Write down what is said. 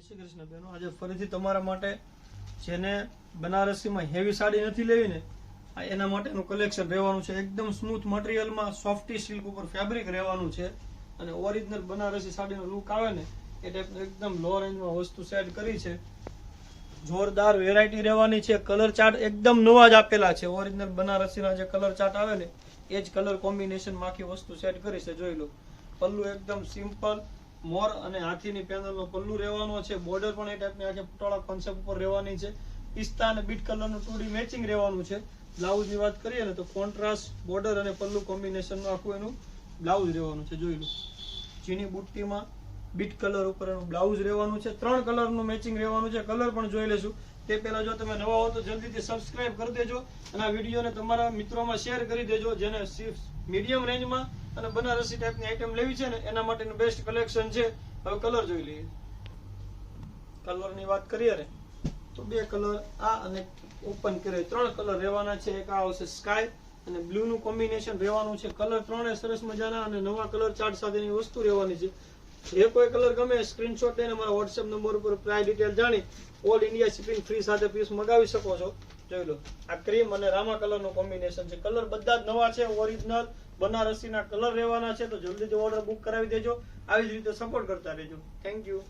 શ્રી કૃષ્ણ બહેનો આજે ફરીથી તમારા માટે જેને બનારસીમાં હેવી સાડી નથી લેવી ને એના માટેનું કલેક્શન રહેવાનું છે. એકદમ સ્મૂથ મટીરિયલમાં સોફ્ટી સિલ્ક ઉપર ફેબ્રિક રહેવાનું છે અને ઓરિજિનલ બનારસી સાડીનો લુક આવે ને, એ ટાઈપનું એકદમ લો રેન્જમાં વસ્તુ સેટ કરી છે. જોરદાર વેરાયટી રહેવાની છે. કલર ચાર્ટ એકદમ નવા જ આપેલા છે. ઓરિજિનલ બનારસીના જે કલર ચાર્ટ આવે ને, એ જ કલર કોમ્બિનેશનમાં આખી વસ્તુ સેટ કરી છે, જોઈ લો. પલ્લુ એકદમ સિમ્પલ મોર અને હાથીની પેનલનો પલ્લુ રહેવાનો છે. બોર્ડર પણ એ ટાઈપની આખી પટોળા કોન્સેપ્ટ ઉપર રહેવાની છે. પિસ્તા અને બીટ કલરનું ટુડી મેચિંગ રહેવાનું છે. બ્લાઉઝની વાત કરીએ ને તો કોન્ટ્રાસ્ટ બોર્ડર અને પલ્લુ કોમ્બિનેશનનું આખું એનું બ્લાઉઝ રહેવાનું છે. જોઈ લો. ચીની બુટ્ટીમાં બીટ કલર ઉપર એનું બ્લાઉઝ રહેવાનું છે, ત્રણ કલરનું મેચિંગ રહેવાનું છે, કલર પણ જોઈ લેશું. તે પહેલા જો તમે નવા હો તો જલ્દીથી સબસ્ક્રાઇબ કરી દેજો અને આ વિડીયોને તમારા મિત્રોમાં શેર કરી દેજો જેને મીડિયમ રેન્જમાં અને બનારસી ટાઈપની આઈટમ લેવી છે ને એના માટેનું બેસ્ટ કલેક્શન છે. હવે કલર જોઈ લઈએ. કલરની વાત કરીએ ને, તો બે કલર આ અને ઓપન કરે ત્રણ કલર રહેવાના છે. એક આ આવશે સ્કાય અને બ્લુ નું કોમ્બિનેશન રહેવાનું છે. કલર ત્રણે સરસ મજાના અને નવા કલર ચાર્ટ સાથેની વસ્તુ રહેવાની છે. જે કોઈ કલર ગમે સ્ક્રીનશોટ લઈને મારા વોટ્સએપ નંબર ઉપર પ્રાઇસ ડિટેલ જાણી ઓલ ઇન્ડિયા શિપિંગ ફ્રી સાથે પીસ મગાવી શકો છો. જોઈ લો, આ ક્રીમ અને રામા કલરનું કોમ્બિનેશન છે. કલર બધા જ નવા છે ઓરિજિનલ બનારસીના કલર રહેવાના છે, તો જલ્દીથી ઓર્ડર બુક કરાવી દેજો. આવી જ રીતે સપોર્ટ કરતા રહેજો. Thank you